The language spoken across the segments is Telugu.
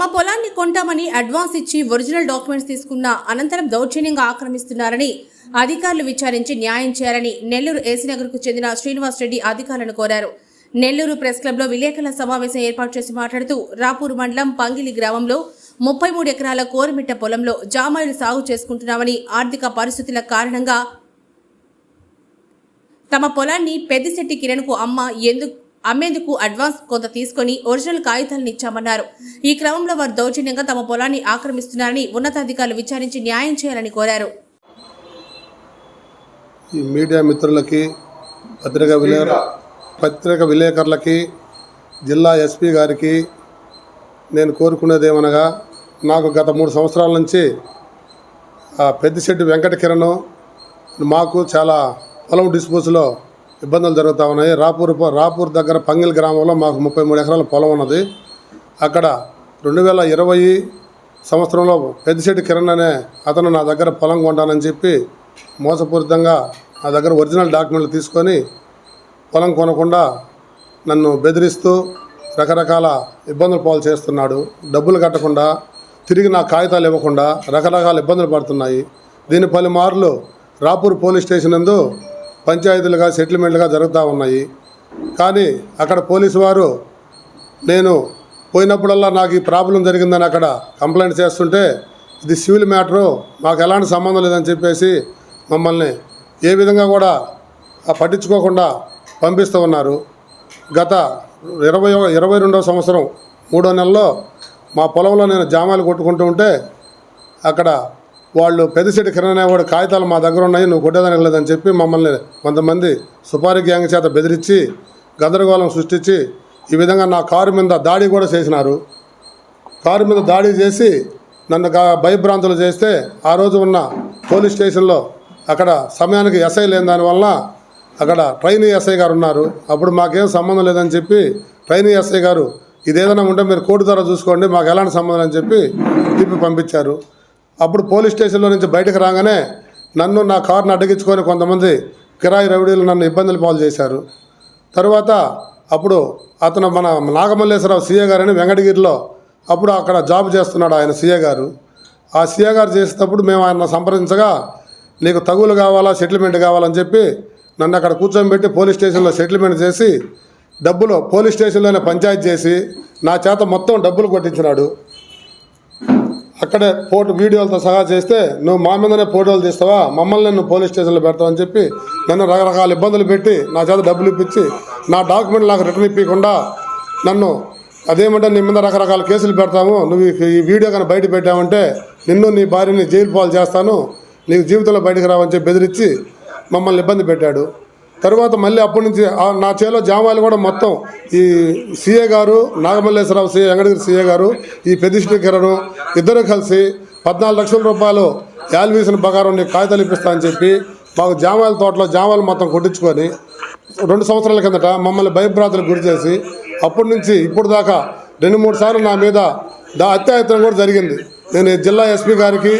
తమ పొలాన్ని కొంటామని అడ్వాన్స్ ఇచ్చి ఒరిజినల్ డాక్యుమెంట్స్ తీసుకున్న అనంతరం దౌర్జన్యంగా ఆక్రమిస్తున్నారని అధికారులు విచారించి న్యాయం చేయాలని నెల్లూరు ఏసీనగర్కు చెందిన శ్రీనివాస్ రెడ్డి అధికారులను కోరారు. నెల్లూరు ప్రెస్ క్లబ్లో విలేకరుల సమావేశం ఏర్పాటు చేసి మాట్లాడుతూ రాపూర్ మండలం పంగిలి గ్రామంలో ముప్పై మూడు ఎకరాల కోరమిట్ట పొలంలో జామాయిలు సాగు చేసుకుంటున్నామని ఆర్థిక పరిస్థితుల కారణంగా తమ పొలాన్ని పెద్దిశెట్టి కిరణ్కు అమ్మ ఎందుకు అమ్మేందుకు అడ్వాన్స్ కొంత తీసుకొని ఒరిజినల్ కాగితాలను ఇచ్చామన్నారు. ఈ క్రమంలో వారు దౌర్జన్యంగా తమ పొలాన్ని ఆక్రమిస్తున్నారని ఉన్నతాధికారులు విచారించి న్యాయం చేయాలని కోరారు. ఈ మీడియా మిత్రులకి పత్రికా విలేకరు పత్రిక విలేకరులకి జిల్లా ఎస్పీ గారికి నేను కోరుకునేది ఏమనగా నాకు గత మూడు సంవత్సరాల నుంచి ఆ పెద్దిశెట్టి వెంకట కిరణ్ మాకు చాలా పొలం డిస్పోజ్లో ఇబ్బందులు జరుగుతూ ఉన్నాయి. రాపూర్ రాపూర్ దగ్గర పంగిల్ గ్రామంలో మాకు ముప్పై మూడు ఎకరాల పొలం ఉన్నది. అక్కడ రెండు వేల ఇరవై సంవత్సరంలో పెద్దిశెట్టి కిరణ్ అనే అతను నా దగ్గర పొలం కొంటానని చెప్పి మోసపూరితంగా నా దగ్గర ఒరిజినల్ డాక్యుమెంట్లు తీసుకొని పొలం కొనకుండా నన్ను బెదిరిస్తూ రకరకాల ఇబ్బందులు పాలు చేస్తున్నాడు. డబ్బులు కట్టకుండా తిరిగి నా కాగితాలు ఇవ్వకుండా రకరకాల ఇబ్బందులు పడుతున్నాయి. దీని పలుమార్లు రాపూర్ పోలీస్ స్టేషన్ నందు పంచాయతీలుగా సెటిల్మెంట్లుగా జరుగుతూ ఉన్నాయి. కానీ అక్కడ పోలీసు వారు నేను పోయినప్పుడల్లా నాకు ఈ ప్రాబ్లం జరిగిందని అక్కడ కంప్లైంట్ చేస్తుంటే ఇది సివిల్ మ్యాటరు మాకు ఎలాంటి సంబంధం లేదని చెప్పేసి మమ్మల్ని ఏ విధంగా కూడా పట్టించుకోకుండా పంపిస్తూ ఉన్నారు. గత ఇరవై ఇరవై రెండవ సంవత్సరం మూడో నెలలో మా పొలంలో నేను జామాలు కొట్టుకుంటూ ఉంటే అక్కడ వాళ్ళు పెద్దశెట్టి కిరణ్ కాగితాలు మా దగ్గర ఉన్నాయి నువ్వు కొట్టేదానికి లేదని చెప్పి మమ్మల్ని కొంతమంది సుపారీ గ్యాంగ్ చేత బెదిరించి గందరగోళం సృష్టించి ఈ విధంగా నా కారు మీద దాడి కూడా చేసినారు. కారు మీద దాడి చేసి నన్ను భయభ్రాంతులు చేస్తే ఆ రోజు ఉన్న పోలీస్ స్టేషన్లో అక్కడ సమయానికి ఎస్ఐ లేని దానివల్ల అక్కడ ట్రైనీ ఎస్ఐ గారు ఉన్నారు. అప్పుడు మాకేం సంబంధం లేదని చెప్పి ట్రైనీ ఎస్ఐ గారు ఇదేదైనా ఉంటే మీరు కోర్టు ద్వారా చూసుకోండి మాకు ఎలాంటి సంబంధం అని చెప్పి తిప్పి పంపించారు. అప్పుడు పోలీస్ స్టేషన్లో నుంచి బయటకు రాగానే నన్ను నా కారును అడ్డగించుకొని కొంతమంది కిరాయి రవిడీలు నన్ను ఇబ్బందులు పాలు చేశారు. తర్వాత అప్పుడు అతను మన నాగమల్లేశ్వరరావు సీఏ గారని వెంకటగిరిలో అప్పుడు అక్కడ జాబ్ చేస్తున్నాడు ఆయన సీఏ గారు. ఆ సీఏ గారు చేసేటప్పుడు మేము ఆయన సంప్రదించగా నీకు తగులు కావాలా సెటిల్మెంట్ కావాలని చెప్పి నన్ను అక్కడ కూర్చోబెట్టి పోలీస్ స్టేషన్లో సెటిల్మెంట్ చేసి డబ్బులు పోలీస్ స్టేషన్లోనే పంచాయతీ చేసి నా చేత మొత్తం డబ్బులు కొట్టించినాడు. అక్కడే ఫోటో వీడియోలతో సహా చేస్తే నువ్వు మా మీదనే ఫోటోలు తీస్తావా? మమ్మల్ని నువ్వు పోలీస్ స్టేషన్లో పెడతావని చెప్పి నన్ను రకరకాల ఇబ్బందులు పెట్టి నా చేత డబ్బులు ఇప్పించి నా డాక్యుమెంట్ నాకు రిటర్న్ ఇప్పకుండా నన్ను అదేమంటే నీ మీద రకరకాల కేసులు పెడతాము. నువ్వు ఈ- ఈ వీడియో కానీ బయట పెట్టావంటే నిన్ను నీ భార్యని జైలు పాలు చేస్తాను. నీకు జీవితంలో బయటకు రావని చెప్పి బెదిరించి మమ్మల్ని ఇబ్బంది పెట్టాడు. తర్వాత మళ్ళీ అప్పటి నుంచి నా చేలో జామాలు కూడా మొత్తం ఈ సీఏ గారు నాగమల్లేశ్వరరావు సీఏ వెంకటగిరి సీఏ గారు ఈ పెద్దిశ్రీ కిరణ్ ఇద్దరు కలిసి పద్నాలుగు లక్షల రూపాయలు యాల్వీసిన బగారం నీకు కాగితాలు ఇప్పిస్తా అని చెప్పి మాకు జామాల తోటలో జామాలు మొత్తం కొట్టించుకొని రెండు సంవత్సరాల కిందట మమ్మల్ని భయభ్రాంతులకు గురి చేసి అప్పటి నుంచి ఇప్పుడు దాకా రెండు మూడు సార్లు నా మీద దా అత్యాయత్నం కూడా జరిగింది. నేను జిల్లా ఎస్పీ గారికి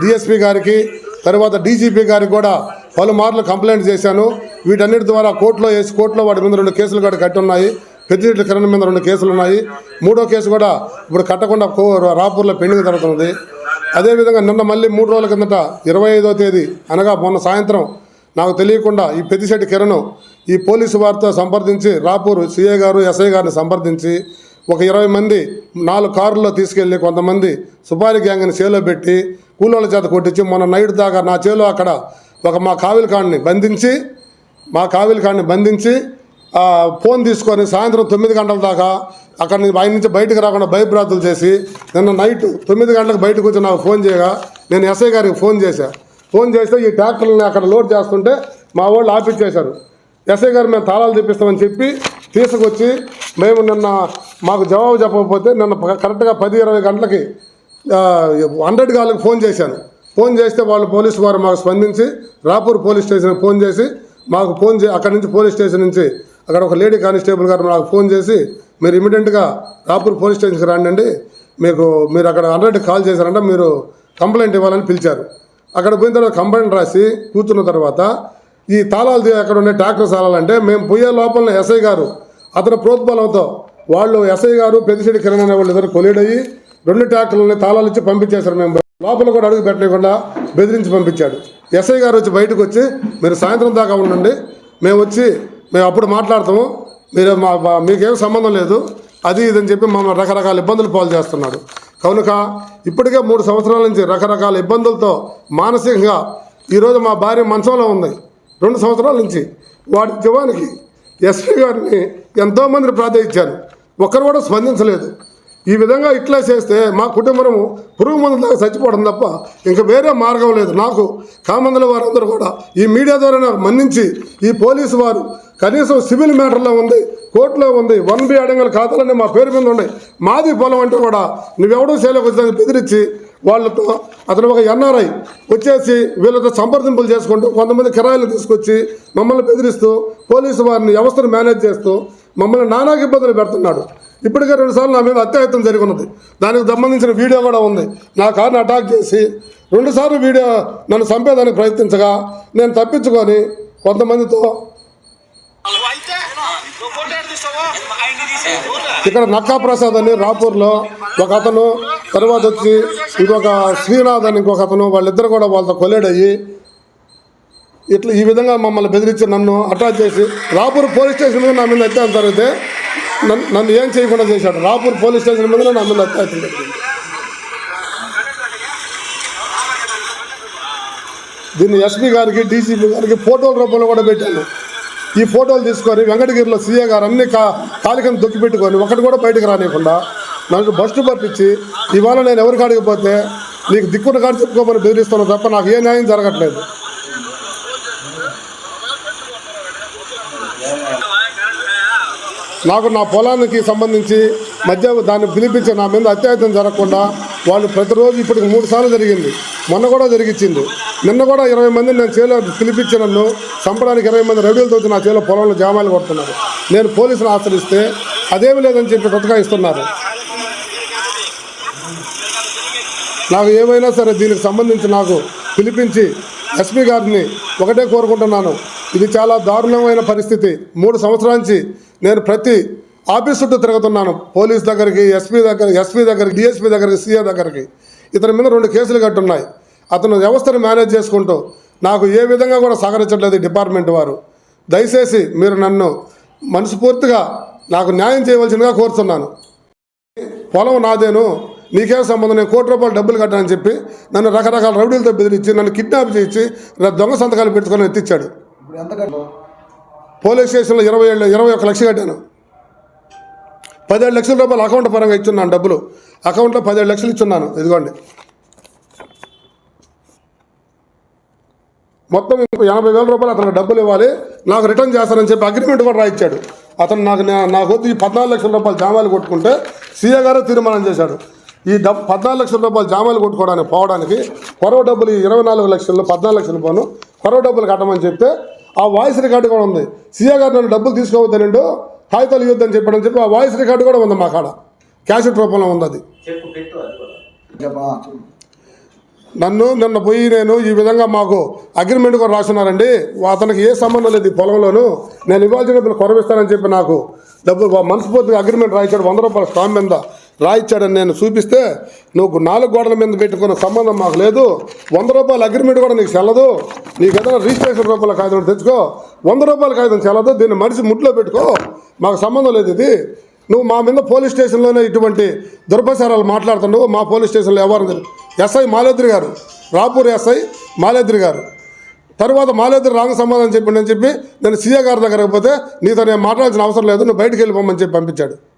డిఎస్పీ గారికి తర్వాత డీజీపీ గారికి కూడా పలుమార్లు కంప్లైంట్ చేశాను. వీటన్నిటి ద్వారా కోర్టులో వేసి కోర్టులో వాటి మీద రెండు కేసులు కూడా కట్టి ఉన్నాయి పెద్దిరెడ్డి కిరణ్ మీద రెండు కేసులు ఉన్నాయి మూడో కేసు కూడా ఇప్పుడు కట్టకుండా రాపూర్లో పెండింగ్ జరుగుతున్నది. అదేవిధంగా నిన్న మళ్ళీ మూడు రోజుల కిందట ఇరవై ఐదో తేదీ అనగా మొన్న సాయంత్రం నాకు తెలియకుండా ఈ పెద్దిశెట్టి కిరణ్ ఈ పోలీసు వారితో సంప్రదించి రాపూర్ సిఐ గారు ఎస్ఐ గారిని సంప్రదించి ఒక ఇరవై మంది నాలుగు కారుల్లో తీసుకెళ్ళి కొంతమంది సుపారీ గ్యాంగ్ని చేలో పెట్టి కూలోళ్ళ చేత కొట్టించి మొన్న నైట్ దాకా నా చేలో అక్కడ ఒక మా కావిలికాడిని బంధించి మా కావిలికాడిని బంధించి ఫోన్ తీసుకొని సాయంత్రం తొమ్మిది గంటల దాకా అక్కడ నుంచి ఆయన నుంచి బయటకు రాకుండా భయభ్రాంతులు చేసి నిన్న నైట్ తొమ్మిది గంటలకు బయటకు వచ్చి నాకు ఫోన్ చేయగా నేను ఎస్ఐ గారికి ఫోన్ చేశా. ఫోన్ చేస్తే ఈ ట్రాక్టర్ని అక్కడ లోడ్ చేస్తుంటే మా వాళ్ళు ఆపిచ్చేశారు. ఎస్ఐ గారు మేము తాళాలు తెప్పిస్తామని చెప్పి తీసుకొచ్చి మేము నిన్న మాకు జవాబు చెప్పకపోతే నిన్న కరెక్ట్గా పది ఇరవై గంటలకి హండ్రెడ్ గాళ్ళకి ఫోన్ చేశాను. ఫోన్ చేస్తే వాళ్ళు పోలీసు వారు మాకు స్పందించి రాపూర్ పోలీస్ స్టేషన్కి ఫోన్ చేసి మాకు ఫోన్ చే అక్కడి నుంచి పోలీస్ స్టేషన్ నుంచి అక్కడ ఒక లేడీ కానిస్టేబుల్ గారు నాకు ఫోన్ చేసి మీరు ఇమీడియట్గా రాపూర్ పోలీస్ స్టేషన్కి రండి మీకు మీరు అక్కడ హండ్రెడ్ కాల్ చేశారంటే మీరు కంప్లైంట్ ఇవ్వాలని పిలిచారు. అక్కడ పోయిన తర్వాత కంప్లైంట్ రాసి కూర్చున్న తర్వాత ఈ తాళాలు తీ- అక్కడ ఉండే ట్రాక్టర్ తాళాలంటే మేము పోయే లోపల ఎస్ఐ గారు అతని ప్రోత్బలంతో వాళ్ళు ఎస్ఐ గారు పెద్దిశెట్టి కిరణ్ అనే వాళ్ళు ఇద్దరు కొలీడ్ అయ్యి రెండు ట్రాక్టర్లని తాళాలు ఇచ్చి పంపించేశారు మేము. లోపల కూడా అడుగు పెట్టలేకుండా బెదిరించి పంపించాడు. ఎస్ఐ గారు వచ్చి బయటకు వచ్చి మీరు సాయంత్రం దాకా ఉండండి మేము వచ్చి మేము అప్పుడు మాట్లాడతాము మీరు మా మీకేం సంబంధం లేదు అది ఇదని చెప్పి మమ్మల్ని రకరకాల ఇబ్బందులు పాలు చేస్తున్నాడు. కనుక ఇప్పటికే మూడు సంవత్సరాల నుంచి రకరకాల ఇబ్బందులతో మానసికంగా ఈరోజు మా భార్య మంచంలో ఉంది. రెండు సంవత్సరాల నుంచి వాడి జవానికి ఎస్పీ గారిని ఎంతోమందిని ప్రార్థించాను ఒక్కరు కూడా స్పందించలేదు. ఈ విధంగా ఇట్లా చేస్తే మా కుటుంబము పురుగు మందు దాకా చచ్చిపోవడం తప్ప ఇంకా వేరే మార్గం లేదు. నాకు కామందుల వారందరూ కూడా ఈ మీడియా ద్వారా నాకు మన్నించి ఈ పోలీసు వారు కనీసం సివిల్ మ్యాటర్లో ఉంది కోర్టులో ఉంది వన్ బి అడంగల ఖాతాలన్నీ మా పేరు మీద ఉన్నాయి. మాది పొలం అంటే కూడా నువ్వెవడూ చేయలేకు వచ్చి బెదిరించి వాళ్ళతో అతను ఒక ఎన్ఆర్ఐ వచ్చేసి వీళ్ళతో సంప్రదింపులు చేసుకుంటూ కొంతమంది కిరాయిలు తీసుకొచ్చి మమ్మల్ని బెదిరిస్తూ పోలీసు వారిని వ్యవస్థను మేనేజ్ చేస్తూ మమ్మల్ని నానాకి ఇబ్బందులు పెడుతున్నాడు. ఇప్పటికే రెండుసార్లు నా మీద అత్యాయత్నం జరిగి ఉన్నది దానికి సంబంధించిన వీడియో కూడా ఉంది. నా కారుని అటాక్ చేసి రెండుసార్లు వీడియో నన్ను చంపేదానికి ప్రయత్నించగా నేను తప్పించుకొని కొంతమందితో ఇక్కడ నక్కా ప్రసాద్ అని రాపూర్లో ఒక అతను తర్వాత వచ్చి ఇంకొక శ్రీనాథ్ అని ఇంకొక అతను వాళ్ళిద్దరు కూడా వాళ్ళతో కొలేడయ్యి ఇట్లా ఈ విధంగా మమ్మల్ని బెదిరించి నన్ను అటాచ్ చేసి రాపూర్ పోలీస్ స్టేషన్ మీద నా మీద అత్యాచారం జరిగితే నన్ను నన్ను ఏం చేయకుండా చేశాడు? రాపూర్ పోలీస్ స్టేషన్ మీద నన్ను మీద దీన్ని ఎస్పీ గారికి డీసీపీ గారికి ఫోటోల రూపంలో కూడా పెట్టాను. ఈ ఫోటోలు తీసుకొని వెంకటగిరిలో సీఏ గారు అన్ని కా కాలికను దొక్కి పెట్టుకొని ఒకటి కూడా బయటకు రానియకుండా నాకు బస్టు పట్టించి ఇవాళ నేను ఎవరికి అడిగిపోతే నీకు దిక్కున కాడి చెప్పుకోమని బెదిరిస్తాను తప్ప నాకు ఏ న్యాయం జరగట్లేదు. నాకు నా పొలానికి సంబంధించి మధ్య దాన్ని పిలిపించి నా మీద అత్యాయత్నం జరగకుండా వాళ్ళు ప్రతిరోజు ఇప్పటికి మూడు సార్లు జరిగింది. మొన్న కూడా జరిగించింది నిన్న కూడా ఇరవై మంది నేను చేలో పిలిపించి నన్ను చంపడానికి ఇరవై మంది రౌడీలతో నా చేలో పొలంలో జామాలు కొడుతున్నారు. నేను పోలీసులు ఆశ్రయిస్తే అదేమి లేదని చెప్పి కొత్తగా ఇస్తున్నారు. నాకు ఏమైనా సరే దీనికి సంబంధించి నాకు పిలిపించి ఎస్పీ గారిని ఒకటే కోరుకుంటున్నాను. ఇది చాలా దారుణమైన పరిస్థితి. మూడు సంవత్సరాల నుంచి నేను ప్రతి ఆఫీస్ చుట్టూ తిరుగుతున్నాను. పోలీస్ దగ్గరికి ఎస్పీ దగ్గర ఎస్పీ దగ్గరికి డిఎస్పీ దగ్గరికి సీఏ దగ్గరికి. ఇతని మీద రెండు కేసులు కట్టున్నాయి. అతను వ్యవస్థను మేనేజ్ చేసుకుంటూ నాకు ఏ విధంగా కూడా సహకరించట్లేదు డిపార్ట్మెంట్ వారు. దయచేసి మీరు నన్ను మనస్ఫూర్తిగా నాకు న్యాయం చేయవలసిందిగా కోరుతున్నాను. పొలం నాదేను నీకేం సంబంధం? నేను కోటి రూపాయలు డబ్బులు కట్టానని చెప్పి నన్ను రకరకాల రౌడీలతో బెదిరించి నన్ను కిడ్నాప్ చేయించి దొంగ సంతకాలు పెట్టుకొని ఎత్తిచ్చాడు. ఇప్పుడు ఎంత కట్టావు పోలీస్ స్టేషన్లో ఇరవై ఏళ్ళు ఇరవై ఒక లక్షలు కట్టాను. పదిహేడు లక్షల రూపాయలు అకౌంట్ పరంగా ఇచ్చున్నాను డబ్బులు. అకౌంట్లో పదిహేడు లక్షలు ఇచ్చున్నాను. ఇదిగోండి. మొత్తం ఇంకో ఎనభై వేల రూపాయలు అతనికి డబ్బులు ఇవ్వాలి. నాకు రిటర్న్ చేస్తానని చెప్పి అగ్రిమెంట్ కూడా రాయించాడు అతను నాకు నాకు వద్దు ఈ పద్నాలుగు లక్షల రూపాయలు జామాలు కొట్టుకుంటే సీఏ గారే తీర్మానం చేశాడు. ఈ డబ్బు పద్నాలుగు లక్షల రూపాయలు జామాలు కొట్టుకోవడానికి పోవడానికి కొరవ డబ్బులు ఇరవై నాలుగు లక్షల్లో పద్నాలుగు లక్షలు పోను. కొరవ డబ్బులు కట్టమని చెప్తే ఆ వాయిస్ రికార్డు కూడా ఉంది. సీఏ గారు నన్ను డబ్బులు తీసుకోవద్దనండు కాగితాలు ఇవ్వద్దని చెప్పడం చెప్పి ఆ వాయిస్ రికార్డు కూడా ఉంది మా కాడ. క్యాసెట్ రూపంలో ఉంది అది నన్ను నిన్న పోయి నేను ఈ విధంగా మాకు అగ్రిమెంట్ కూడా రాస్తున్నారండి అతనికి ఏ సంబంధం లేదు ఈ పొలంలోను. నేను ఇవ్వాల్సిన డబ్బులు కొరవిస్తానని చెప్పి నాకు డబ్బులు వా- మనస్ఫూర్తిగా అగ్రిమెంట్ రాయించాడు వంద రూపాయల స్టాంప్ మీద. రాయిచ్చాడని నేను చూపిస్తే నువ్వు నాలుగు గోడల మీద పెట్టుకున్న సంబంధం మాకు లేదు. వంద రూపాయల అగ్రిమెంట్ కూడా నీకు చెల్లదు నీకు ఏదైనా రిజిస్ట్రేషన్ రూపాయల కాగితం తెచ్చుకో. వంద రూపాయల కాగితం చెల్లదు దీన్ని మనిషి ముట్లో పెట్టుకో. మాకు సంబంధం లేదు ఇది. నువ్వు మా మీద పోలీస్ స్టేషన్లోనే ఇటువంటి దుర్భసారాలు మాట్లాడుతున్నావు మా పోలీస్ స్టేషన్లో ఎవరు ఎస్ఐ మాలేద్రి గారు రాపూర్ ఎస్ఐ మాలేద్రి గారు. తర్వాత మాలేద్రి రాంగ్ సమాధానం చెప్పిండి అని చెప్పి నేను సీఏ గారి దగ్గరకు పోతే నీతో నేను మాట్లాడాల్సిన అవసరం లేదు. నువ్వు బయటికి వెళ్ళిపోమని చెప్పి పంపించాడు.